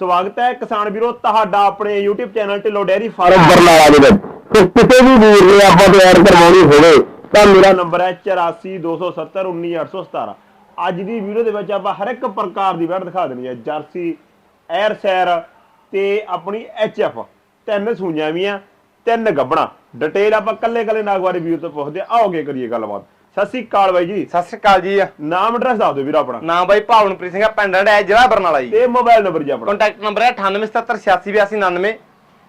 ਸਵਾਗਤ ਹੈ ਕਿਸਾਨ ਵੀਰੋ ਤੁਹਾਡਾ ਆਪਣੇ YouTube channel Dhillon dairy farm Barnala ਦੇ ਵਿੱਚ। ਤੇ ਕਿਸੇ ਵੀ ਵੀਰ ਨੇ ਆਪਾਂ ਤੋਂ ਐਡ ਕਰਵਾਉਣੀ ਹੋਵੇ ਤਾਂ ਮੇਰਾ ਨੰਬਰ ਹੈ 8427191817 ਅੱਜ ਦੀ ਵੀਡੀਓ ਦੇ ਵਿੱਚ ਆਪਾਂ ਹਰ ਇੱਕ ਪ੍ਰਕਾਰ ਦੀ ਵੈਟ ਦਿਖਾ ਦੇਣੀ ਹੈ। ਜਰਸੀ 에ਅਰ ਸੈਰ ਤੇ ਆਪਣੀ ਐਚਐਫ ਤਿੰਨ ਸੂਈਆਂ ਵੀ ਆ ਤਿੰਨ ਗੱਬਣਾ। ਡਿਟੇਲ ਆਪਾਂ ਕੱਲੇ ਕੱਲੇ ਨਾਗਵਾਰੀ ਵੀਰ ਤੋਂ ਪੁੱਛਦੇ। ਆਓਗੇ ਕਰੀਏ ਗੱਲਬਾਤ। ਸਤਿ ਸ੍ਰੀ ਅਕਾਲ ਬਾਈ ਜੀ। ਸਤਿ ਸ਼੍ਰੀ ਅਕਾਲ ਜੀ। ਨਾਮ ਐਡਰੈਸ ਦੱਸ ਦਿਓ ਵੀਰ ਆਪਣਾ। ਨਾਮ ਬਾਈ ਭਾਵਨਪ੍ਰੀਤ ਸਿੰਘ ਆ ਪਿੰਡ ਹੈ ਜ਼ਿਲ੍ਹਾ ਬਰਨਾਲਾ ਜੀ। ਤੇ ਮੋਬਾਈਲ ਨੰਬਰ ਜੀ ਆਪਣਾ। ਕੰਟੈਕਟ ਨੰਬਰ ਹੈ 9877868299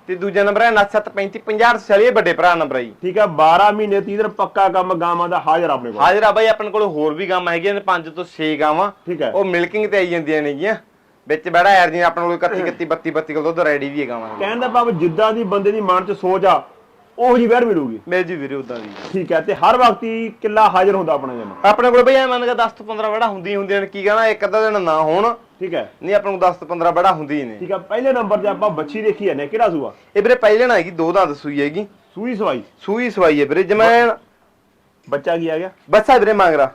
ਤੇ ਦੂਜਾ ਨੰਬਰ ਹੈ 973550 ਵੱਡੇ ਭਰਾ ਨੰਬਰ ਹੈ ਜੀ। ਠੀਕ ਹੈ 12 ਮਹੀਨੇ 30 ਦਿਨ ਪੱਕਾ ਕੰਮ ਗਾਵਾਂ ਦਾ ਹਾਜ਼ਰ ਆਪਣੇ ਕੋਲ। ਹਾਜ਼ਰ ਆ ਬਾਈ ਆਪਣੇ ਕੋਲ ਹੋਰ ਵੀ ਗਾਵਾਂ ਹੈਗੀਆਂ ਨੇ 5 ਤੋਂ 6 ਗਾਵਾਂ। ਠੀਕ ਹੈ। ਉਹ ਮਿਲਕਿੰਗ ਤੇ ਆਈ ਜਾਂਦੀਆਂ ਨੇਗੀਆਂ ਵਿੱਚ ਬੜਾ ਯਾਰ ਜੀ ਆਪਣੇ ਕੋਲ 31 31 32 32 ਕਿਲੋ ਦੁੱਧ ਰੈਡੀ ਵੀ ਹੈ ਗਾਵਾਂ ਦੀ। ਕਹਿਣ ਦਾ ਭਾਵ ਜਿੱਦਾਂ ਦੀ ਬੰਦੇ ਦੀ ਮਨ 'ਚ ਸੋਚ ਆ ਉਹੋ ਜੀ ਵੈਰ ਮਿਲੂਗੀ। ਮਿਲ ਜੀ ਵੀਰੇ ਉਦਾਂ ਦੀ। ਠੀਕ ਹੈ ਤੇ ਹਰ ਵਕਤ ਹੀ ਕਿੱਲਾ ਹਾਜ਼ਰ ਹੁੰਦਾ ਆਪਣਾ ਜਮਾ ਆਪਣੇ ਕੋਲ ਬਈ ਐ ਮੰਨ ਕੇ 10 ਤੋਂ 15 ਬੜਾ ਹੁੰਦੀ ਹੁੰਦੀਆਂ ਨੇ ਕੀ ਕਹਣਾ ਇੱਕ ਅੱਧਾ ਦਿਨ ਨਾ ਹੋਣ। ਠੀਕ ਹੈ। ਨਹੀਂ ਆਪਣੇ ਕੋਲ 10 ਤੋਂ 15 ਬੜਾ ਹੁੰਦੀ ਨੇ ਠੀਕ ਹੈ ਪਹਿਲੇ ਨੰਬਰ ਤੇ ਆਪਾਂ ਬੱਚੀ ਦੇਖੀ ਜਾਂਦੇ ਕਿਹੜਾ ਸੂਆ? ਇਹ ਵੀਰੇ ਪਹਿਲੇ ਨਾ ਹੈਗੀ ਦੋ ਦੰਦ ਸੂਈ ਹੈਗੀ। ਸੂਈ ਸਵਾਈ। ਸੂਈ ਸਵਾਈ ਹੈ ਵੀਰੇ ਜਮੈਨ ਬੱਚਾ ਕੀ ਆ ਗਿਆ? ਬੱਸਾ ਵੀਰੇ ਮੰਗਰਾ।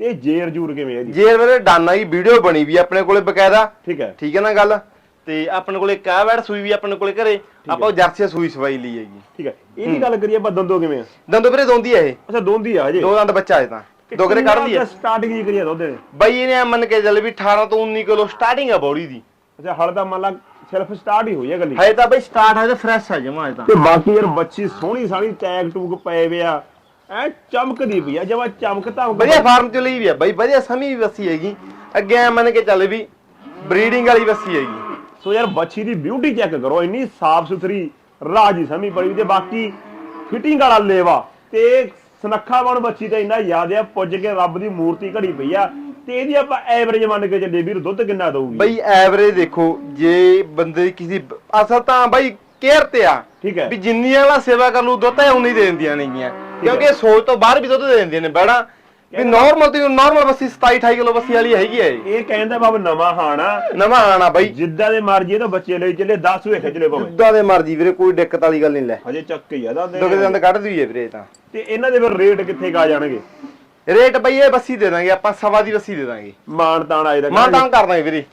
ਤੇ ਜੇਰ ਜੂਰ ਕਿਵੇਂ ਹੈ ਜੀ? ਜੇ ਵੀਰੇ ਡਾਨਾ ਦੀ ਵੀਡੀਓ ਬਣੀ ਵੀ ਆਪਣੇ ਕੋਲੇ ਬਕਾਇਦਾ। ਠੀਕ ਹੈ। ਠੀਕ ਹੈ ਨਾ ਗੱਲ? ਤੇ ਆਪਣੇ ਕੋਲੇ ਕਾ ਵੈੜ ਸੂਈ ਵੀ ਆਪਣੇ ਕੋਲੇ ਘਰੇ ਆਪਾਂ ਉਹ ਜਰਸੀ ਸੂਈ ਸਵਾਈ ਲਈ ਹੈਗੀ। ਠੀਕ ਹੈ। ਇਹਦੀ ਗੱਲ ਕਰੀਏ ਆਪਾਂ ਦੰਦੋ ਕਿਵੇਂ ਆ? ਦੰਦੋ ਵੀਰੇ ਦੋਂਦੀ ਹੈ ਇਹ। ਅੱਛਾ ਦੋਂਦੀ ਆ ਹਜੇ। ਦੋ ਦੰਦ ਬੱਚਾ ਹੈ ਤਾਂ। ਦੋ ਕਰੇ ਕੱਢਦੀ ਹੈ ਸਟਾਰਟਿੰਗ ਜੀ ਕਰੀਏ ਦੁੱਧ ਦੇ ਬਈ ਇਹਨੇ ਮੰਨ ਕੇ ਚੱਲ ਵੀ 18 ਤੋਂ 19 ਕਿਲੋ ਸਟਾਰਟਿੰਗ ਆ ਬੋੜੀ ਦੀ। ਅੱਛਾ ਹਲ ਦਾ ਮੰਨ ਲਾ ਸਿਰਫ ਸਟਾਰਟ ਹੀ ਹੋਈ ਹੈ ਗੱਲੀ ਹਜੇ ਤਾਂ ਬਈ ਸਟਾਰਟ ਹੈ ਤੇ ਫਰੈਸ਼ ਆ ਜਮਾ ਤਾਂ। ਤੇ ਬਾਕੀ ਯਾਰ ਬੱਚੀ ਸੋਹਣੀ ਸਾਲੀ ਟੈਗ ਟੂਗ ਪਏ ਵੇ ਆ। ਐ ਚਮਕਦੀ ਪਈ ਆ ਜਮਾ ਚਮਕ ਤਾਂ ਵਧੀਆ ਫਾਰਮ ਚ ਲਈ ਵੀ ਆ ਬਈ ਵਧੀਆ ਸਮੀ ਵੀ ਵਸੀ ਹੈਗੀ। ਅੱਗੇ ਮੰਨ ਕੇ ਚੱਲ ਵੀ ਬਰੀਡਿੰਗ ਵਾਲੀ ਵਸੀ ਹੈਗੀ। ਸੋ ਯਾਰ ਬੱਚੀ ਦੀ ਬਿਊਟੀ ਚੈੱਕ ਕਰੋ ਇੰਨੀ ਸਾਫ਼ ਸੁਥਰੀ ਰਾਜੀ ਸਮੀ ਪੜੀ ਤੇ ਬਾਕੀ ਫਿਟਿੰਗ ਵਾਲਾ ਲੇਵਾ ਤੇ ਸੁਨੱਖਾ ਬਣ ਬੱਚੀ ਤਾਂ ਇੰਨਾ ਯਾਦ ਆ ਪੁੱਜ ਕੇ ਰੱਬ ਦੀ ਮੂਰਤੀ ਘੜੀ ਪਈ ਆ ਤੇ ਇਹਦੀ ਆਪਾਂ ਐਵਰੇਜ ਮੰਨ ਕੇ ਚੱਲੇ ਵੀਰ ਦੁੱਧ ਕਿੰਨਾ ਦਊਗੀ? ਬਈ ਐਵਰੇਜ ਦੇਖੋ ਜੇ ਬੰਦੇ ਕਿਸੇ ਅਸਲ ਤਾਂ ਬਈ ਕੇਅਰ ਤੇ ਆ ਠੀਕ ਹੈ। ਵੀ ਜਿੰਨੀ ਵਾਲਾ ਸੇਵਾ ਕਰ ਲੂ ਦੁੱਧ ਹੈ ਉਨੀ ਦੇ ਦਿੰਦੀਆਂ ਨੇਗੀਆਂ। ਕਿਉਂਕਿ ਸੋਚ ਤੋਂ ਬਾਹਰ ਵੀ ਦੁੱਧ ਦੇ ਦਿੰਦੀਆਂ ਨੇ ਬੈੜਾ ਵੀ ਨਾਰਮਲ ਤੇ ਨਾਰਮਲ ਬੱਸੀ 27 28 ਕਿਲੋ ਬੱਸੀ ਵਾਲੀ ਹੈਗੀ ਹੈ ਇਹ। ਕਹਿੰਦਾ ਬਾਬ ਨਵਾਂ ਹਾਣਾ ਨਵਾਂ ਆਣਾ ਬਾਈ। ਜਿੱਦਾਂ ਦੇ ਮਰਜ਼ੀ ਇਹ ਤਾਂ ਬੱਚੇ ਲਈ ਚੱਲੇ 10 ਵੇ ਖਿੱਚ ਲੈ ਭਾਵੇਂ। ਦੁੱਧਾਂ ਦੇ ਮਰਜ਼ੀ ਵੀਰੇ ਕੋਈ ਦਿੱਕਤ ਵਾਲੀ ਗੱਲ ਨਹੀਂ ਲੈ। ਹਜੇ ਚੱਕ ਹੀ ਆ ਦਾ। ਦੁੱਧ ਦੇ ਦੰਦ ਕੱਢਦੀ ਹੈ ਵੀਰੇ ਇਹ ਤਾਂ। ਤੇ ਇਹਨਾਂ ਦੇ ਫਿਰ ਰੇਟ ਕਿੱਥੇ ਕਾ ਜਾਣਗੇ? ਰੇਟ ਬਈ ਇਹ ਬੱਸੀ ਦੇ ਦਾਂਗੇ ਆਪਾਂ ਸਵਾ ਦੀ ਬੱਸੀ ਦੇ ਦਾਂਗੇ। ਮਾਨ ਤਾਣ ਆਏ ਦਾ ਮਾਂ ਤਾਂ ਕਰ ਦਾਂਗੇ ਵੀਰੇ।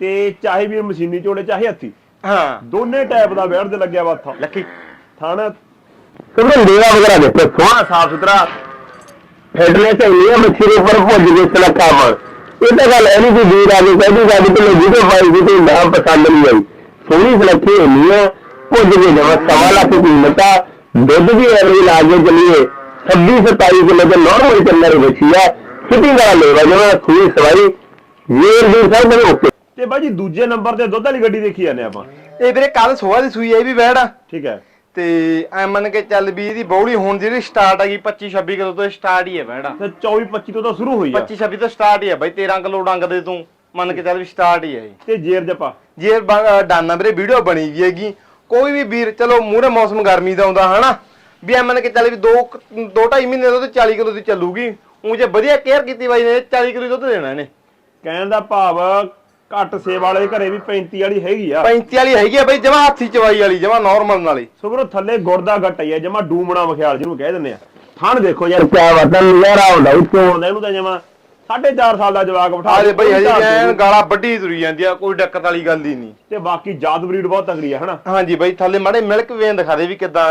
ਤੇ ਚਾਹੇ ਵੀ ਮਸ਼ੀਨੀ ਝੋਲੇ ਚਾਹੇ ਹੱਥੀ। ਹਾਂ। ਦੋਨੇ ਟਾਈਪ ਦਾ ਬੈਠ ਤੇ ਲੱਗਿਆ ਵਾ ਥਾ ਲੱਕੀ। ਥਾਣਾ ਕਿਉਂਕਿ ਲੇਵਾ ਵਗੈਰਾ ਦੇਖੋ। ਸੋਹਣਾ ਸਾਫ਼ ਸੁਥਰਾ। ਫੈਡਲੇ ਤੇ ਇਹ ਮੱਛੀ ਦੇ ਉੱਪਰ ਭੁੱਜ ਕੇ ਸਲਕਾ ਇਹ ਤਾਂ ਗੱਲ ਐ ਨਹੀਂ ਕਿ ਵੀਰ ਆ ਕੇ ਕਹਿੰਦੀ ਸਾਡੀ ਤੇ ਜਿਹਦੇ ਭਾਈ ਜੀ ਤੇ ਨਾਮ ਪਸੰਦ ਨਹੀਂ ਆਈ। ਸੋਹਣੀ ਸਲੱਖੀ ਹੁੰਦੀ ਆ ਭੁੱਜ ਕੇ ਜਮਾ ਸਵਾ ਲੱਖ ਦੀ ਕੀਮਤ ਆ ਦੁੱਧ ਵੀ ਐਵਰੇਜ ਲਾ ਕੇ ਚੱਲੀਏ। 26 27 ਕਿਲੋ ਦੇ ਨਾਰਮਲ ਚੱਲਣ ਰਹੀ ਬੱਚੀ ਆ। ਕਿਤੇ ਦਾ ਲੇਵਾ ਜਮਾ ਸੂਈ ਸਵਾਈ। ਵੀਰ ਵੀਰ ਸਾਹਿਬ ਮੇਰੇ ਓਕੇ। ਤੇ ਬਾਜੀ ਦੂਜੇ ਨੰਬਰ ਤੇ ਦੁੱਧ ਵਾਲੀ ਗੱਡੀ ਦੇਖੀ ਜਾਂਦੇ ਆਪਾਂ। ਇਹ ਵੀਰੇ ਕੱਲ ਸੋਹਾ ਦੀ ਸੂਈ ਹੈ ਇਹ ਵੀ ਬੈੜ ਆ ਠੀਕ ਹੈ। ਤੇ ਐ ਮੰਨ ਕੇ ਚੱਲ ਵੀ ਇਹਦੀ ਬੌੜੀ ਹੁਣ ਜਿਹੜੀ ਸਟਾਰਟ ਹੈਗੀ 25 26 ਕਿਲੋ ਤੋਂ ਸਟਾਰਟ ਹੀ ਹੈ ਬੈੜਾ ਤੇ 24 25 ਤੋਂ ਤਾਂ ਸ਼ੁਰੂ ਹੋਈ ਆ। 25 26 ਤੋਂ ਸਟਾਰਟ ਹੀ ਹੈ ਬਾਈ 13 ਕਿਲੋ ਡੰਗ ਦੇ ਤੂੰ ਮੰਨ ਕੇ ਚੱਲ ਵੀ ਸਟਾਰਟ ਹੀ ਹੈ ਇਹ। ਤੇ ਜੇਰ ਜਪਾ। ਜੇ ਬ- ਅ, ਡਾਨਾ ਵੀਰੇ ਵੀਡੀਓ ਬਣੀ ਵੀ ਹੈਗੀ। ਕੋਈ ਵੀ ਵੀਰ ਚਲੋ ਮੂਹਰੇ ਮੌਸਮ ਗਰਮੀ ਦਾ ਆਉਂਦਾ ਹਨਾ? ਵੀ ਐ ਮੰਨ ਕੇ ਚੱਲ ਵੀ 2 2 2.5 ਮਹੀਨੇ ਤੇ 40 ਕਿਲੋ ਦੀ ਚੱਲੂਗੀ। ਉਹ ਜੇ ਵਧੀਆ ਕੇਅਰ ਕੀਤੀ ਬਾਈ ਨੇ 40 ਕਿਲੋ ਦੁੱਧ ਦੇਣਾ ਇਹਨੇ। ਕਹਿਣ ਦਾ ਭਾਵ ਘੱਟ ਸੇਵ ਵਾਲੇ ਘਰੇ ਵੀ 35 ਵਾਲੀ ਹੈਗੀ ਆ। 35 ਵਾਲੀ ਹੈਗੀ ਆ ਬਾਈ ਜਮਾ ਹੱਥੀ ਚਵਾਈ ਵਾਲੀ ਜਮਾ ਨਾਰਮਲ ਨਾਲੀ। ਸੋ ਵੀਰੋ ਥੱਲੇ ਗੁਰਦਾ ਘਟ ਹੀ ਆ ਜਮਾ ਡੂਮਣਾ ਮਖਿਆਲ ਜਿਹਨੂੰ ਕਹਿ ਦਿੰਦੇ ਆ। ਥਣ ਦੇਖੋ ਯਾਰ। ਕਿਆ ਬਾਤਾਂ ਨਜ਼ਾਰਾ ਆਉਂਦਾ ਉੱਤੋਂ ਇਹਨੂੰ ਤਾਂ ਜਮਾ 4.5 ਸਾਲ ਦਾ ਜਵਾਕ ਬਿਠਾ ਆਲੇ ਬਾਈ ਹਜੇ ਐਨ ਗਾਲਾਂ ਵੱਡੀ ਤੁਰੀ ਜਾਂਦੀ ਆ ਕੋਈ ਦਿੱਕਤ ਵਾਲੀ ਗੱਲ ਹੀ ਨਹੀਂ। ਤੇ ਬਾਕੀ ਜਾਤ ਬਰੀਡ ਬਹੁਤ ਤਗੜੀ ਆ ਹਨਾ? ਹਾਂਜੀ ਬਾਈ ਥੱਲੇ ਮਾੜੇ ਮਿਲਕ ਵੇਨ ਦਿਖਾ ਦੇ ਵੀ ਕਿਦਾਂ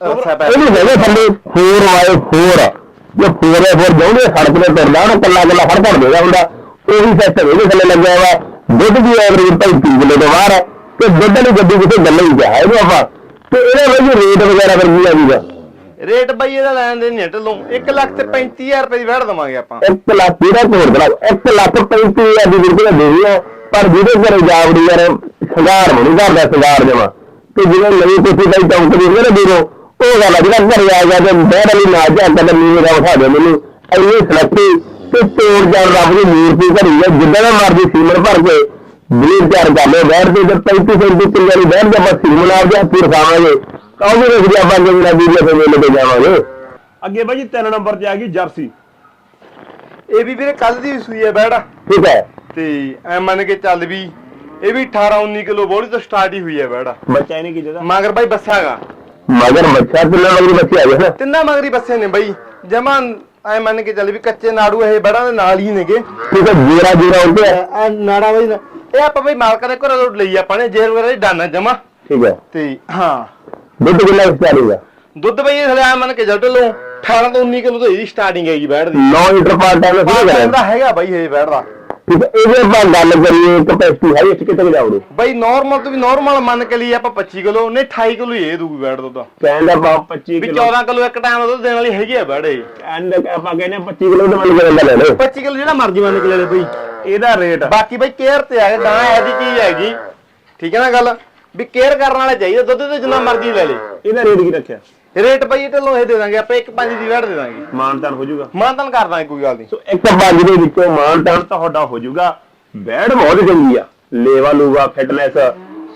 ਰੱਸਾ ਪੈ ਇਹਨੂੰ ਹੈਗੇ ਥੱਲੇ 4 ਬਾਈ 4 ਜੇ 4 ਹੈ ਫਿਰ ਜਾਉਂਦੇ ਸੜਕ ਤੇ ਤੁਰਦਾ ਕੱਲਾ ਕੱਲਾ ਫੜ ਫੜ ਦੇਗਾ ਹੁੰਦਾ ਉਹ ਸਿਸਟਮ ਇਹਦੇ ਥੱਲੇ ਲੱਗਿਆ ਵਾ ਦੁੱਧ ਦੀ ਐਵਰੇਜ 35 ਕਿਲੋ ਤੋਂ ਬਾਹਰ ਹੈ ਤੇ ਦੁੱਧ ਵਾਲੀ ਗੱਡੀ ਕਿਸੇ ਗੱਲ ਹੀ ਕਿਹਾ ਇਹਨੂੰ ਆਪਾਂ। ਤੇ ਇਹਦਾ ਵਿੱਚ ਰੇਟ ਵਗੈਰਾ ਕੀ ਆ ਜੂਗਾ ਰੇਟ ਬਾਈ ਇਹਦਾ ਲੈਣ ਦੇ ਨਹੀਂ ਢਲੋਂ। 1 ਲੱਖ ਤੇ 35000 ਰੁਪਏ ਦੀ ਵੜ ਦਵਾਂਗੇ ਆਪਾਂ। 1 ਲੱਖ ਜਿਹੜਾ ਤੋੜ ਦੇਣਾ 1 ਲੱਖ 35 ਹਜ਼ਾਰ ਦੀ ਬਿਲਕੁਲ ਦੇਣੀ ਆ ਪਰ ਜਿਹਦੇ ਘਰੇ ਜਾਵੜੀ ਯਾਰ ਸ਼ਿੰਗਾਰ ਬਣੀ ਕਰਦਾ ਸ਼ਿੰਗਾਰ ਜਮਾ ਤੇ ਜਿਹੜੇ ਨਵੀਂ ਕੁੱਤੀ ਦਾ ਚੌਂਕ ਦੀ ਨਾ ਵੀਰੋ ਉਹ ਗੱਲ ਆ ਜਿਹੜਾ ਘਰੇ ਆ ਗਿਆ ਤੇ ਬਹਿਰ ਵਾਲੀ ਨਾ ਜਾ ਕੇ ਨੀਵੇਂ ਦਾ ਵਿਖਾ ਦੇ ਮੈਨੂੰ। ਇੰਨੀ ਸੁਰੱਖੀ ਤੇ ਤੋੜ ਜਾਣ ਰੱਬ ਦੀ ਮੂਰਤੀ ਘੜੀ ਆ ਜਿੱਦਾਂ ਦਾ ਮਰਦੀ ਸੀਮਨ ਭਰ ਕੇ ਬਲੀਰ ਚਾਰ ਕਰਨੇ ਬੈਠ ਤੇ ਜਦ 35 35 ਕਿੱਲੇ ਵਾਲੀ ਬੈਠ ਜਾ ਬਸ ਸੀਮਨ ਆ ਗਿਆ ਫਿਰ ਖਾਵਾਂਗੇ। ਕਾਹਦੇ ਵਿੱਚ ਜੀ ਆਪਾਂ ਜਿਹੜਾ ਵੀਡੀਓ ਤੇ ਮੇਲੇ ਤੇ ਜਾਵਾਂਗੇ। ਅੱਗੇ ਬਾਈ ਜੀ 3 ਨੰਬਰ ਤੇ ਆ ਗਈ ਜਰਸੀ। ਇਹ ਵੀ ਵੀਰੇ ਕੱਲ ਦੀ ਸੂਈ ਹੈ ਬੈੜ ਠੀਕ ਹੈ। ਤੇ ਐ ਮੰਨ ਕੇ ਚੱਲ ਵੀ ਇਹ ਵੀ 18 19 ਕਿਲੋ ਬੋਲੀ ਤੋਂ ਸਟਾਰਟ ਹੀ ਹੋਈ ਹੈ ਬੈੜ ਬੱਚਾ ਇਹਨੇ ਕੀ ਜਿਹਦਾ ਮਗਰ ਬਾਈ ਬੱਸਾਗਾ ਮਗਰ ਬੱਚਾ ਕਿੰਨਾ ਮਗਰ ਬੱਚੇ ਆ ਗਿਆ ਨਾ। ਤਿੰਨਾਂ ਮਗਰੀ ਬੱਸੇ ਨੇ ਬਾਈ। ਜਮਾ ਐ ਮੰਨ ਕੇ ਚੱਲ ਵੀ ਕੱਚੇ ਨਾੜੂ ਇਹ ਬੈੜਾਂ ਦੇ ਨਾਲ ਹੀ ਨੇਗੇ। ਠੀਕ ਹੈ ਜੀਰਾ ਜੀਰਾ ਉੱਤੇ ਆ। ਨਾੜਾ ਬਾਈ ਇਹ ਆਪਾਂ ਬਈ ਮਾਲਕਾਂ ਦੇ ਘਰੋਂ ਤੋਂ ਲਈ ਆਪਾਂ ਨੇ ਜੇਲ੍ਹ ਵਗੈਰਾ ਦੀ ਡਾਨਾ ਜਮਾ। ਠੀਕ ਹੈ। ਤੇ ਹਾਂ। ਦੁੱਧ ਕਿੰਨਾ ਹੈ ਦੁੱਧ ਬਈ ਇਹ ਹਲਿਆ ਮੰਨ ਕੇ ਜਲਟ ਲੋ 18 ਤੋਂ 19 ਕਿਲੋ ਤੋਂ ਇਹਦੀ ਸਟਾਰਟਿੰਗ ਹੈਗੀ ਬੈਠ ਦੀ। 9 ਲੀਟਰ ਪਰ ਟਾਈਮ ਹੈਗਾ ਬਈ ਇਹ ਬੈਠ ਦਾ। ਠੀਕ ਹੈ ਇਹਦੇ ਆਪਾਂ ਗੱਲ ਕਰੀਏ ਕਪੈਸਿਟੀ ਹੈ ਇਸ ਕਿਤੇ ਤੱਕ ਜਾਉੜੀ ਬਈ ਨਾਰਮਲ ਤੋਂ ਵੀ ਨਾਰਮਲ ਮੰਨ ਕੇ ਲਈ ਆਪਾਂ 25 ਕਿਲੋ ਨੇ 28 ਕਿਲੋ ਹੀ ਇਹ ਦੂਗੀ ਬੈਠ ਦੁੱਧ। ਕਹਿੰਦਾ ਬਾਪ 25 ਵੀ ਕਿਲੋ। 14 ਕਿਲੋ ਇੱਕ ਟਾਈਮ ਦੁੱਧ ਦੇਣ ਵਾਲੀ ਹੈਗੀ ਆ ਬੈਠ ਇਹ। ਐਂਡ ਆਪਾਂ ਕਹਿੰਦੇ 25 ਕਿਲੋ ਦਾ ਮੰਨ ਕੇ ਲੈ ਲੈ 25 ਕਿਲੋ ਜਿਹੜਾ ਮਰਜ਼ੀ ਮੰਨ ਕੇ ਲੈ ਲੈ ਬਈ। ਇਹਦਾ ਰੇਟ ਬਾਕੀ ਬਈ ਕੇਅਰ ਤੇ ਆ ਗਾਂ ਐਦੀ ਚੀਜ਼ ਹੈਗੀ। ਠੀਕ ਹੈ ਨਾ ਗੱਲ? ਵੀ ਕੇਅਰ ਕਰਨ ਵਾਲੇ ਚਾਹੀਦੇ ਦੁੱਧ ਤੇ ਜਿੰਨਾ ਮਰਜ਼ੀ ਲੈ ਲੈ। ਇਹਦਾ ਰੇਟ ਕੀ ਰੱਖਿਆ? ਰੇਟ ਬਈ ਇਹ ਢਿੱਲੋਂ ਇਹ ਦੇ ਦਾਂਗੇ ਆਪਾਂ 1.5 ਦੀ ਵੈਟ ਦੇ ਦਾਂਗੇ। ਮਾਨਤਾਨ ਹੋ ਜਾਊਗਾ। ਮਾਨਤਨ ਕਰ ਦਾਂਗੇ ਕੋਈ ਗੱਲ ਨਹੀਂ। ਸੋ ਇੱਕ ਪੰਜ ਦੇ ਵਿੱਚੋਂ ਮਾਨ ਤਾਂ ਤੁਹਾਡਾ ਹੋ ਜਾਊਗਾ। ਬੈਡ ਬਹੁਤ ਚੰਗੀ ਆ। ਲੇਵਾ ਲੂਗਾ ਫਿਟਨੈਸ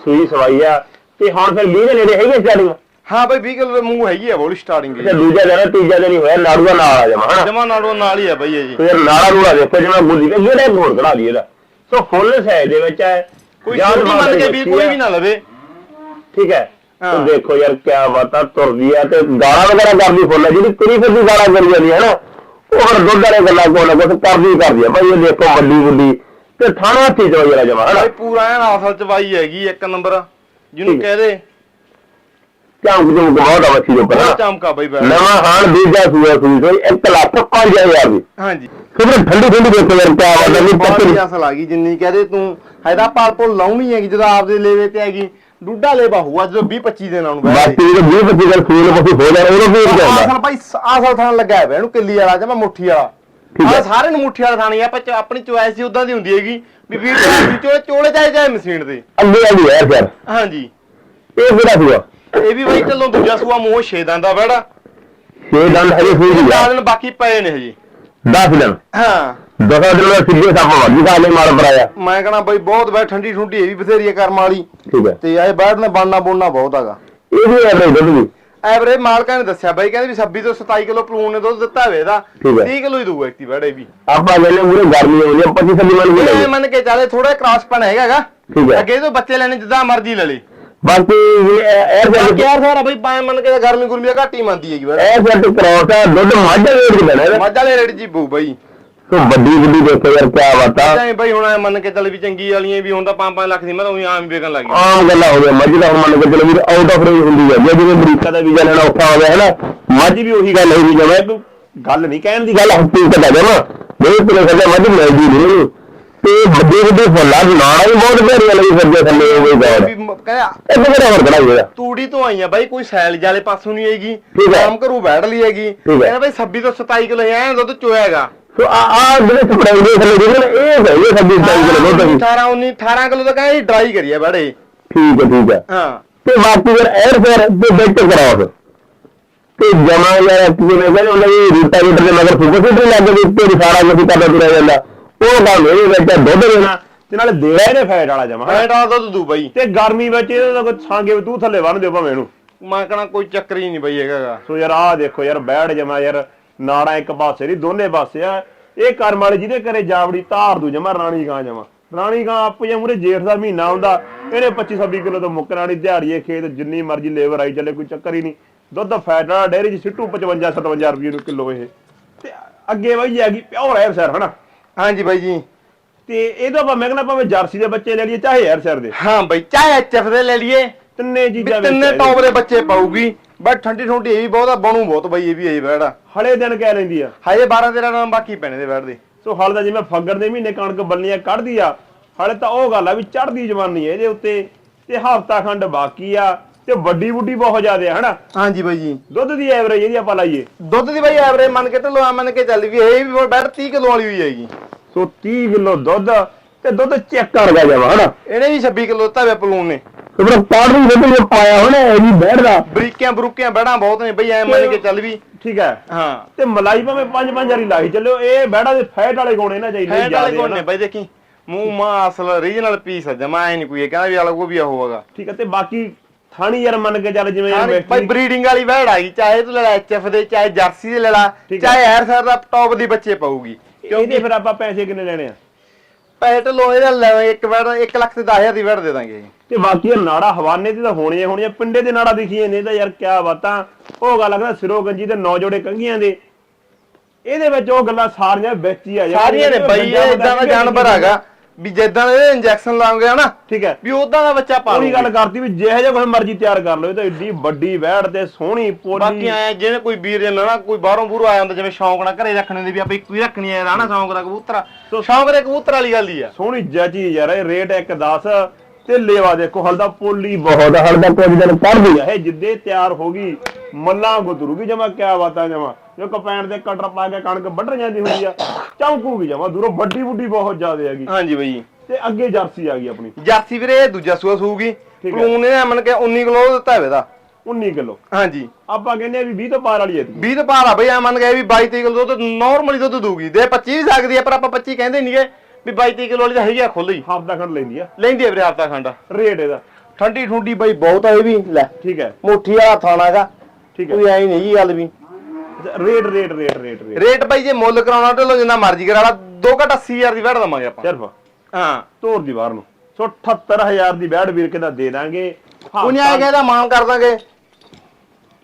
ਸੂਈ ਸਵਾਈ ਆ। ਤੇ ਹੁਣ ਫਿਰ 20 ਦੇ ਨੇੜੇ ਹੈਗੇ ਸਟਾਰਟਿੰਗ? ਹਾਂ ਬਈ 20 ਕਿਲੋ ਦੇ ਮੂੰਹ ਹੈਗੀ ਆ ਬੋਲੀ ਸਟਾਰਟਿੰਗ ਤੇ ਦੂਜਾ ਦਿਨ ਤੀਜਾ ਦਿਨ ਹੀ ਹੋਇਆ ਨਾੜੂਆ ਨਾਲ ਆ ਜਾਵਾਂ ਹਨਾ? ਜਮਾ ਨਾਲੋਂ ਨਾਲ ਹੀ ਆ ਬਈ ਇਹ ਜੀ। ਫਿਰ ਨਾੜਾ ਰੂੜਾ ਦੇਖੋ ਜਿਵੇਂ ਗੁੱਲੀ ਤੇ ਜਿਹੜੇ ਘੋੜ ਕਢਾ ਲਈ ਇਹਦਾ। ਸੋ ਫੁੱਲ ਸਾਈਜ਼ ਦੇ ਵਿੱਚ ਹੈ। ਕੋਈ ਛੋਟੀ ਮੰਨ ਕੇ ਦੀ ਵੀ ਬੱਚੀ ਕੋਈ। ਵੀ ਨਾ ਲਵੇ। ਠੀਕ ਹੈ ਹਾਂ। ਤੋ ਦੇਖੋ ਯਾਰ ਕਿਆ ਬਾਤ ਆ ਤੁਰਦੀ ਆ ਤੇ ਗਾਲਾਂ ਵਗੈਰਾ ਕਰਦੀ ਫੁੱਲ ਆ ਜਿਹੜੀ ਤੁਰੀ ਫਿਰਦੀ ਗਾਲਾਂ ਕਰੀ ਜਾਂਦੀ ਹੈ ਨਾ ਉਹ ਹਰ ਦੁੱਧ ਵਾਲੇ ਗੱਲਾਂ ਕੋਲ ਨਾ ਕੁਛ ਕਰਦੀ ਕਰਦੀ ਆ। ਭਾਈ ਇਹ ਦੇਖੋ ਵੱਡੀ ਵੱਡੀ ਤੇ ਥਾਣਾ ਹੱਥੀ ਚੋ ਜਰਾ ਜਮਾ ਹਨਾ ਬਈ ਪੂਰਾ ਐਨ ਅਸਲ ਚ ਬਾਈ ਹੈਗੀ ਇੱਕ ਨੰਬਰ। ਜਿਹਨੂੰ ਠੀਕ ਹੈ। ਝਾਂਕ ਝੁੰਕ ਬਹੁਤ ਆ ਬੱਚੀ ਦੇ ਉੱਪਰ ਬਹੁਤ ਹਨਾ ਚਮਕਾ ਬਈ ਬੈਠ ਨਵਾਂ ਹਾਣ ਦੂਜਾ ਸੂਆ ਸੂਈ ਕੋਈ 1 ਲੱਖ 5000 ਦੀ। ਹਾਂਜੀ। ਸਿਰ ਠੰਡੀ ਠੰਡੀ ਦੇਖੋ ਯਾਰ ਕਿਆ ਬਾਤ ਆ ਨਹੀਂ ਬਹੁਤ ਪੱਕੀ ਹੀ ਅਸਲ ਆ ਗਈ ਜਿੰਨੀ ਕਹਦੇ ਤੂੰ। ਹੈਦਾ ਪਲ ਪੁਲ ਲਾਉਣੀ ਹੈਗੀ ਜਦੋਂ ਆਪਦੇ ਲੇਵੇ ਤੇ ਹੈਗੀ। ਡੂਡਾ ਲੇਵਾ ਹੋਊਗਾ ਜਦੋਂ 20 25 ਦਿਨਾਂ ਨੂੰ ਬੈਠ ਬਾਕੀ ਜਿਹੜੇ 20 25 ਦਿਨ ਸੂਈ ਨੂੰ ਕੁਝ ਹੋ ਜਾਣਾ ਉਹਨੂੰ ਵੀ ਨਹੀਂ ਅਸਲ ਜਾਂਦਾ ਭਾਈ ਅਸਲ ਥਾਂ ਲੱਗਾ ਹੈ ਇਹਨੂੰ ਕਿੱਲੀ ਵਾਲਾ ਜਮਾ ਮੁੱਠੀ ਵਾਲਾ। ਠੀਕ ਹੈ। ਆ ਸਾਰੇ ਨੂੰ ਮੁੱਠੀ ਵਾਲਾ ਥਾਣੀ ਆ ਚ- ਆਪਣੀ ਚੁਆਇਸ ਹੀ ਉਦਾਂ ਦੀ ਹੁੰਦੀ ਹੈਗੀ ਵੀ ਵੀਰ ਚੋਲੇ ਚੋਲੇ ਚਾਹੇ ਚਾਹੇ ਮਸ਼ੀਨ ਤੇ ਅੱਗੇ ਆ ਜੀ ਯਾਰ ਫਿਰ। ਹਾਂਜੀ। ਇਹ ਕਿਹੜਾ ਸੂਆ? ਇਹ ਵੀ ਬਾਈ ਚੱਲੋਂ ਦੂਜਾ ਸੂਆ ਮੂੰਹ ਛੇ ਦੰਦ ਦਾ ਬੜਾ ਛੇ ਦੰਦ ਹਜੇ ਸੂਈ ਦੀ ਆ। ਦਿਨ ਬਾਕੀ ਪਏ ਨੇ ਹਜੇ। 10 ਦਿਨ। ਹਾਂ। ਦਸਾਂ ਦਿਨ ਦਾ ਸਿੱਧੇ ਸੱਪ ਵੱਜ ਖਾ ਲੈ ਮਾਰ ਬਰਾਇਆ ਮੈਂ ਕਹਣਾ ਬਾਈ ਬਹੁਤ ਬੈ ਠੰਡੀ ਠੁੰਡੀ ਇਹ ਵੀ ਬਥੇਰੀ ਹੈ ਕਰਮ ਵਾਲੀ। ਠੀਕ ਹੈ। ਤੇ ਇਹ ਬੈਠ ਨੇ ਬਣਨਾ ਬੋਲਣਾ ਬਹੁਤ ਹੈਗਾ। ਇਹ ਵੀ ਐਵਰੇਜ ਦੁੱਧ ਦੀ ਐਵਰੇਜ ਮਾਲਕਾਂ ਨੇ ਦੱਸਿਆ ਬਾਈ ਕਹਿੰਦੇ ਵੀ 26 ਤੋਂ 27 ਕਿਲੋ ਪਲੂਨ ਨੇ ਦੁੱਧ ਦਿੱਤਾ ਹੋਵੇ ਇਹਦਾ। ਠੀਕ ਹੈ। 30 ਕਿਲੋ ਹੀ ਦਊਗਾ ਇੱਕੀ ਬੜੇ ਵੀ। ਆਪਾਂ ਕਹਿੰਦੇ ਮੂਰੇ ਗਰਮੀ ਆਉਂਦੀ ਆ 25 ਸੱਲੀ ਮੰਨ ਕੇ ਇਹ ਲੈ ਮੰਨ ਕੇ ਚੱਲੇ ਥੋੜਾ ਕ੍ਰਾਸ ਪਣ ਹੈਗਾਗਾ ਠੀਕ ਹੈ। ਅੱਗੇ ਤੋਂ ਬੱਚੇ ਲੈਣੇ ਜਿੱਦਾਂ ਮਰਜ਼ੀ ਲੈ ਲੈ। ਬਾਕੀ 에ਅਰ ਬਾਕੀ ਜੈਟ ਯਾਰ ਸਾਰਾ ਬਈ ਪਾਏ ਮੰਨ ਕੇ ਗਰਮੀ ਗੁਰਮੀ ਦਾ ਘੱਟ ਹੀ ਮੰਨਦੀ ਹੈਗੀ ਬੜਾ 에ਅਰ ਜੈਟ ਕ੍ਰੋਸ ਆ ਦੁੱਧ ਮੱਝ ਰੇਟ ਕਿੰਨਾ ਨੇ ਮੱਝ ਵਾਲੇ ਰੇਟ ਜੀ ਬੂ ਬਾਈ। ਸੋ ਵੱਡੀ ਵੱਡੀ ਦੇਖੋ ਯਾਰ ਕਿਆ ਬਾਤ ਚਾਹੇ ਬਾਈ ਹੁਣ ਐਂ ਮੰਨ ਕੇ ਚੱਲ ਵੀ ਚੰਗੀ ਵਾਲੀਆਂ ਵੀ ਹੁਣ ਤਾਂ 5-5 ਲੱਖ ਦੀ ਮੈਂ ਤਾਂ ਉਹੀ ਆਮ ਵੇਚਣ ਲੱਗ ਗਈ ਆਮ ਗੱਲਾਂ ਹੋ ਗਿਆ ਮੱਝ ਦਾ ਹੁਣ ਮੰਨ ਕੇ ਚਲੋ ਵੀ ਆਊਟ ਆਫ ਰੇਂਜ ਹੁੰਦੀ ਹੈ ਜਿਵੇਂ ਅਮਰੀਕਾ ਦਾ ਵੀਜ਼ਾ ਲੈਣਾ ਔਖਾ ਹੋ ਗਿਆ ਹੈ ਨਾ ਮੱਝ ਵੀ ਉਹੀ ਗੱਲ ਹੋਈ ਜਿਵੇਂ। ਗੱਲ ਨਹੀਂ ਕਹਿਣ ਦੀ ਗੱਲ ਹਕੀਕਤ ਹੈ ਜਮਾ ਨਹੀਂ ਤੇ ਕਹਿੰਦਾ ਮੱਝ ਮਿਲਦੀ ਨਹੀਂ। ਤੇ ਵੱਡੇ ਵੱਡੇ ਫੁੱਲਾਂ ਨਾੜਾ ਵੀ ਬਹੁਤ ਭੈੜੀਆਂ ਲੱਗੀ ਫਿਰਦੇ ਥੱਲੇ ਉਹ ਵੀ ਕਹਿੰਦਾ ਇਹ ਕਿਹੜਾ ਹੋਰ ਕਰਾ ਹੋਇਆ ਤੂੜੀ ਤੋਂ ਆਈਆਂ ਬਾਈ ਕੋਈ ਸੈਲ ਜਾਲੇ ਪਾਸੋਂ ਨਹੀਂ ਆਏਗੀ। ਕੰਮ ਕਰੂ ਬੈਠ ਲਈ ਹੈਗੀ। ਕਹਿੰਦਾ ਬਾਈ 26 ਤੋਂ 27 ਕਿਲੋ ਐ ਦੁੱਧ ਚੋਇਆ ਹੈਗਾ ਸੋ ਆ ਆ ਜਿਹੜੇ ਸਪਰਾਈ ਦੇ ਥੱਲੇ ਜਿਹੜੇ ਨੇ ਇਹ ਹੈ ਇਹ ਸਬਜ਼ੀ ਸਟਾਈਲ ਦੇ ਦੁੱਧ ਦੀ 18 19 18 ਕਿਲੋ ਤਾਂ ਕਹਿੰਦਾ ਡਰਾਈ ਕਰੀਏ ਬੜੇ। ਠੀਕ ਹੈ ਠੀਕ ਹੈ ਹਾਂ। ਤੇ ਬਾਕੀ ਫਿਰ 에ਅਰ ਫੇਅਰ ਤੇ ਬੈਠ ਕਰਾਓ ਫਿਰ। ਤੇ ਜਮਾ ਯਾਰ ਕਿਵੇਂ ਕਹਿੰਦੇ ਉਹਨਾਂ ਦੀ ਰੂਟਾ ਰੂਟਰ ਦੇ ਮਗਰ ਸੁਪਰ ਸੀਟਰ ਲੱਗ ਗਈ ਤੇ ਸਾਰਾ ਕੁਝ ਕਰਦਾ ਤੁਰਿਆ ਜਾਂਦਾ। ਉਹ ਗੱਲ ਇਹ ਵਿੱਚ ਦੁੱਧ ਦੇਣਾ ਤੇ ਨਾਲੇ ਦੇਣਾ ਇਹਨੇ ਫੈਟ ਵਾਲਾ ਜਮਾ। ਮੈਂ ਤਾਂ ਦੁੱਧ ਦੂ ਬਾਈ। ਤੇ ਗਰਮੀ ਵਿੱਚ ਇਹਦਾ ਕੋਈ ਸਾਂਗੇ ਤੂੰ ਥੱਲੇ ਬੰਨ ਦਿਓ ਭਾਵੇਂ ਇਹਨੂੰ। ਮੈਂ ਕਹਣਾ ਕੋਈ ਚੱਕਰ ਹੀ ਨਹੀਂ ਬਾਈ ਹੈਗਾਗਾ ਸੋ ਯਾਰ ਆਹ ਦੇਖੋ ਯਾਰ ਬੈੜ ਜਮਾ ਯਾਰ। ਨਾੜਾ ਇੱਕ ਪਾਸੇ ਨਹੀਂ ਦੋਨੇ ਪਾਸੇ ਆ। ਇਹ ਕਰਮ ਵਾਲੇ ਜਿਹਦੇ ਘਰੇ ਜਾਵੜੀ ਧਾਰ ਦੂ ਜਮਾ ਰਾਣੀ ਗਾਂ ਜਮਾ। ਰਾਣੀ ਗਾਂ ਆਪੇ ਜੇ ਮੂਰੇ ਜੇਠ ਦਾ ਮਹੀਨਾ ਹੁੰਦਾ ਇਹਨੇ 25 26 ਕਿਲੋ ਤੋਂ ਮੁੱਕਣਾ ਨਹੀਂ ਦਿਹਾੜੀਏ ਖੇਤ ਜਿੰਨੀ ਮਰਜ਼ੀ ਲੇਬਰ ਆਈ ਚੱਲੇ ਕੋਈ ਚੱਕਰ ਹੀ ਨਹੀਂ। ਦੁੱਧ ਫੈਟ ਵਾਲਾ ਡੇਅਰੀ 'ਚ ਸਿੱਟੂ 55 57 ਰੁਪਏ ਨੂੰ ਕਿਲੋ ਇਹ। ਤੇ ਅੱਗੇ ਬਾਈ ਹੈਗੀ ਪਿਓਰ ਐਰ ਸਰ ਹਨਾ? ਹਾਂਜੀ ਬਾਈ ਜੀ। ਤੇ ਇਹਦਾ ਆਪਾਂ ਮੈਂ ਕਹਿੰਦਾ ਭਾਵੇਂ ਜਰਸੀ ਦੇ ਬੱਚੇ ਲੈ ਲਈਏ ਚਾਹੇ ਐਰ ਸਰ ਦੇ। ਹਾਂ ਬਾਈ ਚਾਹੇ ਐਚਐਫ ਦੇ ਲੈ ਲਈਏ। ਤਿੰਨੇ ਚੀਜ਼ਾਂ ਤਿੰਨੇ ਵਿੱਚ ਟੌਪ ਦੇ ਬੱਚੇ ਪਾਊਗੀ। ਬਟ ਠੰਡੀ ਠੰਡੀ ਇਹ ਵੀ ਬਹੁਤ ਆ ਬਣੂ ਬਹੁਤ ਬਾਈ ਇਹ ਵੀ ਇਹ ਬੈੜਾ ਹਲੇ ਦਿਨ ਕਹਿ ਲੈਂਦੀ ਆ। ਹਜੇ 12 13 ਨਾਮ ਬਾਕੀ ਪੈਣੇ ਦੇ ਦੇ। ਸੋ ਹਲ ਦਾ ਜਿਵੇਂ ਫੱਗਰ ਦੇ ਮਹੀਨੇ ਕਣਕ ਬੱਲੀਆਂ ਕੱਢਦੀ ਆ ਹਲੇ ਤਾਂ ਉਹ ਗੱਲ ਆ ਵੀ ਚੜਦੀ ਜਵਾਨੀ ਹੈ ਇਹਦੇ ਉੱਤੇ ਤੇ ਹਫਤਾ ਖੰਡ ਬਾਕੀ ਆ ਤੇ ਵੱਡੀ ਬੁੱਢੀ ਬਹੁਤ ਜ਼ਿਆਦਾ ਆ ਹਨਾ? ਹਾਂਜੀ ਬਾਈ ਜੀ। ਦੁੱਧ ਦੀ ਐਵਰੇਜ ਇਹਦੀ ਆਪਾਂ ਲਾਈਏ। ਦੁੱਧ ਦੀ ਬਾਈ ਐਵਰੇਜ ਮੰਨ ਕੇ ਢਲੋ ਮੰਨ ਕੇ ਚੱਲ ਵੀ ਇਹ ਵੀ ਬੈਠ 30 ਕਿਲੋ ਵਾਲੀ ਹੋਈ ਹੈਗੀ। ਸੋ 30 ਕਿਲੋ ਦੁੱਧ ਤੇ ਦੁੱਧ ਚੈੱਕ ਕਰ ਗਿਆ ਜਮਾ ਹਨਾ? ਇਹਨੇ ਵੀ 26 ਕਿਲੋ ਦਿੱਤਾ ਵੇ ਪਲੂਨ ਨੇ। ਫਿਰ ਪਾੜ ਦੁੱਧ ਜੇ ਪਾਇਆ ਹੋਣਾ ਇਹ ਵੀ ਬੈਠਦਾ ਬਰੀਕੀਆਂ ਬਰੂਕੀਆਂ ਬੈੜਾਂ ਬਹੁਤ ਨੇ ਬਈ ਐ ਮੰਨ ਕੇ ਚੱਲ ਵੀ ਠੀਕ ਹੈ ਹਾਂ ਤੇ ਮਲਾਈ ਭਾਵੇਂ ਪੰਜ ਪੰਜ ਵਾਰੀ ਲਾਈ ਚੱਲਿਓ ਇਹ ਬੈੜਾ ਦੇ ਫੈਟ ਵਾਲੇ ਗੋਣੇ ਨਾ ਚਾਹੀਦੇ ਫੈਟ ਵਾਲੇ ਹਨਾ। ਬਾਈ ਦੇਖੀ ਮੂੰਹ ਮਾ ਅਸਲ ਰੀਜਨਲ ਪੀਸ ਹੈ ਜਮਾ ਐ ਨਹੀਂ ਕੋਈ ਇਹ ਕਹਿੰਦਾ ਵੀ ਅਲੱਗ ਉਹ ਵੀ ਉਹ ਹੈਗਾ ਠੀਕ ਹੈ ਤੇ ਬਾਕੀ ਥਾਣੀ ਯਾਰ ਮੰਨ ਕੇ ਚੱਲ ਜਿਵੇਂ ਭਾਈ ਬਰੀਡਿੰਗ ਵਾਲੀ ਵੈੜ ਆ ਗਈ ਚਾਹੇ ਤੂੰ ਲੈ ਲੈ ਐਚਐਫ ਦੇ ਚਾਹੇ ਜਰਸੀ ਦੇ ਲੈ ਲਾ। ਚਾਹੇ ਐਰ ਸਰ ਦਾ ਟੌਪ ਦੀ ਬੱਚੇ ਪਾਊਗੀ ਇਹਦੇ ਫਿਰ ਆਪਾਂ ਪੈਸੇ ਕਿੰਨੇ ਲੈਣੇ ਆ ਪੈਟ ਲੋਹੇ ਦਾ ਲੈ ਇੱਕ ਵੈੜ 1 ਲੱਖ ਤੇ 10000 ਦੀ ਵੈੜ ਦੇ ਦਾਂਗੇ ਤੇ ਬਾਕੀ ਇਹ ਨਾੜਾ ਹਵਾਨੇ ਤੇ ਤਾਂ ਹੋਣੀਆਂ ਹੋਣੀਆਂ ਪਿੰਡੇ ਦੇ ਨਾੜਾ ਦਿਖੀਏ ਨੇ ਤਾਂ ਯਾਰ ਕਿਆ ਬਾਤਾਂ ਉਹ ਗੱਲ ਲੱਗਦਾ ਸਿਰੋ ਗੰਜੀ ਤੇ ਨੌ ਜੋੜੇ ਕੰਗੀਆਂ ਦੇ। ਇਹਦੇ ਵਿੱਚ ਉਹ ਗੱਲਾਂ ਸਾਰੀਆਂ ਵਿੱਚ ਹੀ ਆ ਜਾਂਦੀਆਂ ਸਾਰੀਆਂ ਨੇ ਬਈ ਇਹ ਇਦਾਂ ਦਾ ਜਾਨਵਰ ਹੈਗਾ। ਵੀ ਜਿੱਦਾਂ ਇਹ ਇੰਜੈਕਸ਼ਨ ਲਾਉਂਗੇ ਹਨਾ ਠੀਕ ਹੈ ਵੀ ਉਦਾਂ ਦਾ ਬੱਚਾ ਪਾ ਉਹੀ। ਗੱਲ ਕਰਤੀ ਵੀ ਜਿਹੋ ਜਿਹਾ ਕੁਝ ਮਰਜ਼ੀ ਤਿਆਰ ਕਰ ਲਓ ਇਹ ਤਾਂ ਏਡੀ ਵੱਡੀ ਵੈੜ ਤੇ ਸੋਹਣੀ ਬਾਕੀ ਪੋਲੀ ਆਇਆ ਜਿਹਨੇ ਕੋਈ ਵੀਰ ਜਨ ਨਾ ਕੋਈ ਬਾਹਰੋਂ ਬੂਰੋਂ ਆਇਆ ਹੁੰਦਾ ਜਿਵੇਂ ਸ਼ੌਂਕ ਨਾਲ ਘਰੇ ਰੱਖਣੇ ਦੀ ਵੀ ਆਪਾਂ ਇੱਕੋ ਹੀ ਰੱਖਣੀ ਹੈ ਰਾਣਾ ਸ਼ੌਂਕ ਦਾ ਕਬੂਤਰ ਆ। ਸ਼ੌਂਕ ਦੇ ਕਬੂਤਰ ਵਾਲੀ ਗੱਲ ਹੀ ਆ ਸੋਹਣੀ ਜਚੀ ਯਾਰ ਇਹ ਰੇਟ 1.10 ਤੇ ਲੇਵਾ ਦੇਖੋ ਹਲਦਾ ਪੋਲੀ ਬਹੁਤ ਹਲਦਾ ਕੁਝ ਦਿਨ ਪੜਦੀ ਇਹ ਜਿੱਦੇ ਤਿਆਰ ਹੋ ਗਈ ਮੱਲਾਂ ਗੁਤਰੂਗੀ ਜਮਾ ਕਿਆ ਬਾਤਾਂ ਜਮਾ। ਜੋ ਕਪੈਣ ਦੇ ਕਟਰ ਪਾ ਕੇ ਕਣਕ ਵੱਢ ਜਾਂਦੀ ਹੁੰਦੀ ਆ ਚੌਂਕੂਗੀ ਜਮਾ ਦੂਰੋਂ ਵੱਡੀ ਵੱਡੀ ਬਹੁਤ ਜ਼ਿਆਦਾ ਹੈਗੀ। ਹਾਂਜੀ ਬਈ। ਤੇ ਅੱਗੇ ਜਰਸੀ ਆ ਗਈ ਆਪਣੀ। ਜਰਸੀ ਵੀਰੇ ਇਹ ਦੂਜਾ ਸੂਆ ਸੂਗੀ। ਹੈ। ਪਲੂਨ ਨੇ ਮੰਨ ਕੇ 19 ਕਿਲੋ ਦਿੱਤਾ ਹੋਵੇ ਦਾ 19 ਕਿਲੋ। ਹਾਂਜੀ। ਆਪਾਂ ਕਹਿੰਦੇ ਆ ਵੀ 20 ਤੋਂ ਪਾਰ ਵਾਲੀ ਹੈ 20 ਤੋਂ ਪਾਰ ਆ ਬਈ ਆ ਮੰਨ ਗਏ ਵੀ 22 23 ਕਿਲੋ ਦੁੱਧ ਨਾਰਮਲੀ ਦੁੱਧ ਦੂਗੀ ਦੇ 25 ਵੀ ਸਕਦੀ ਆ ਪਰ ਆਪਾਂ 25 ਕਹਿੰਦੇ ਨਹੀਂਗੇ ਵੀ 22 23 ਕਿਲੋ ਵਾਲੀ ਤਾਂ ਹੈਗੀ ਆ ਖੁੱਲੀ ਹਫਤਾ ਖੰਡ ਲੈਂਦੀ ਆ। ਲੈਂਦੀ ਆ ਵੀਰੇ ਹਫਤਾ ਖੰਡ। ਰੇਟ ਇਹਦਾ। ਠੰਡੀ ਠੁੰਡੀ ਬਈ ਬਹੁਤ ਆ ਇਹ ਵੀ ਲੈ। ਠੀਕ ਹੈ। ਮੁੱਠੀ ਵਾਲਾ ਥਾਣਾ ਹੈਗਾ। ਠੀਕ ਹੈ। ਕੋਈ ਐ ਨਹੀਂ ਜੀ ਗੱਲ ਵੀ। Rate rate rate rate rate. ਬਾਈ ਜੇ ਮੁੱਲ ਕਰਾਉਣਾ ਢਿੱਲੋਂ ਜਿੰਨਾ ਮਰਜ਼ੀ ਕਰਾ ਲਾ 2 ਘੱਟ 80000 ਦੀ ਵੜ ਦਵਾਂਗੇ ਆਪਾਂ। ਸਿਰਫ ਹਾਂ। ਤੋਰ ਦੀ ਬਾਹਰ ਨੂੰ। ਸੋ 78000 ਦੀ ਬੈੜ ਵੀਰ ਕਹਿੰਦਾ ਦੇ ਦਾਂਗੇ। ਕੋਈ ਨਹੀਂ ਆਏਗਾ ਇਹਦਾ ਮਾਨ ਕਰ ਦਾਂਗੇ।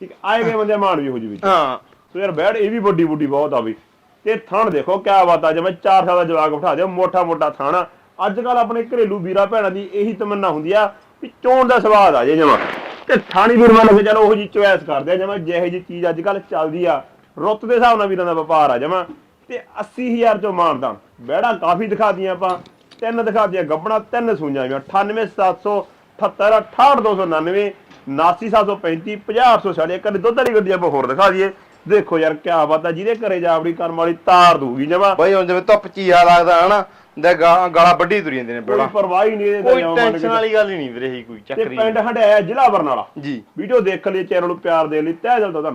ਠੀਕ ਆਏ ਗਏ ਬੰਦੇ ਮਾਣ ਵੀ ਹੋ ਜੂ ਵਿੱਚ। ਹਾਂ। ਸੋ ਯਾਰ ਬੈੜ ਇਹ ਵੀ ਵੱਡੀ ਵੱਡੀ ਬਹੁਤ ਆ ਵੀ। ਤੇ ਥਣ ਦੇਖੋ ਕਿਆ ਬਾਤ ਆ, ਜਿਵੇਂ 4 ਸਾਲ ਦਾ ਜਵਾਕ ਬਿਠਾ ਦਿਓ ਮੋਟਾ ਮੋਟਾ ਥਣ ਅੱਜ ਕੱਲ ਆਪਣੇ ਘਰੇਲੂ ਵੀਰਾ ਭੈਣਾਂ ਦੀ ਇਹੀ ਤਮੰਨਾ ਹੁੰਦੀ ਆ ਵੀ ਚੋਣ ਦਾ ਸਵਾਦ ਆ ਜੇ ਜਮਾ। ਤੇ ਥਾਣੀ ਵੀਰ ਮੰਨ ਕੇ ਚਲੋ ਉਹ ਜੀ ਚੋਇਸ ਕਰਦੇ ਆ ਜਮਾ ਜਿਹੇ ਜੀ ਚੀਜ਼ ਅੱਜ ਕੱਲ ਚੱਲਦੀ ਆ, ਰੁੱਤ ਦੇ ਹਿਸਾਬ ਨਾਲ ਵੀਰਾਂ ਦਾ ਵਪਾਰ ਆ ਜਮਾ। ਤੇ 80000 ਚੋਂ ਮਾਰਦਾ ਬਹਿੜਾ ਕਾਫੀ ਦਿਖਾਦੀਆਂ ਆਪਾਂ, ਤਿੰਨ ਦਿਖਾਦੀਆਂ ਗੱਬਣਾ, ਤਿੰਨ ਸੂਈਆਂ ਵੀ 98778 68299 89735 50800 ਕਦੇ ਦੁੱਧ ਵਾਲੀ ਗੱਡੀ ਆਪਾਂ ਹੋਰ ਦਿਖਾ ਦਈਏ। ਦੇਖੋ ਯਾਰ ਕਿਆ ਬਾਤ ਆ ਜਿਹਦੇ ਘਰੇ ਜਾਵੜੀ ਕਰਮ ਵਾਲੀ ਤਾਰ ਦੂਗੀ ਜਮਾ। ਬਾਈ ਹੁਣ ਜਿਵੇਂ ਧੁੱਪ ਚੀਆ ਲੱਗਦਾ ਹਨਾ ਦੇ ਗਾਲਾਂ ਵੱਡੀ ਤੁਰੀ ਜਾਂਦੇ ਨੇ ਕੋਈ ਬੜਾ ਪਰਵਾਹ ਹੀ ਨਹੀਂ ਇਹਦੇ ਕੋਈ ਟੈਨਸ਼ਨ ਵਾਲੀ ਗੱਲ ਹੀ ਨਹੀਂ ਵੀਰੇ ਹੀ ਕੋਈ ਤੇ ਚੱਕਰ। ਪਿੰਡ ਨਹੀਂ। ਹੰਡਾਇਆ ਜ਼ਿਲ੍ਹਾ ਬਰਨਾਲਾ। ਜੀ। ਵੀਡੀਓ ਦੇਖ ਲਈ ਚੈਨਲ ਨੂੰ ਪਿਆਰ ਦੇ ਲਈ ਤਹਿ ਦਿਲ ਤੋਂ ਧੰਨਵਾਦ।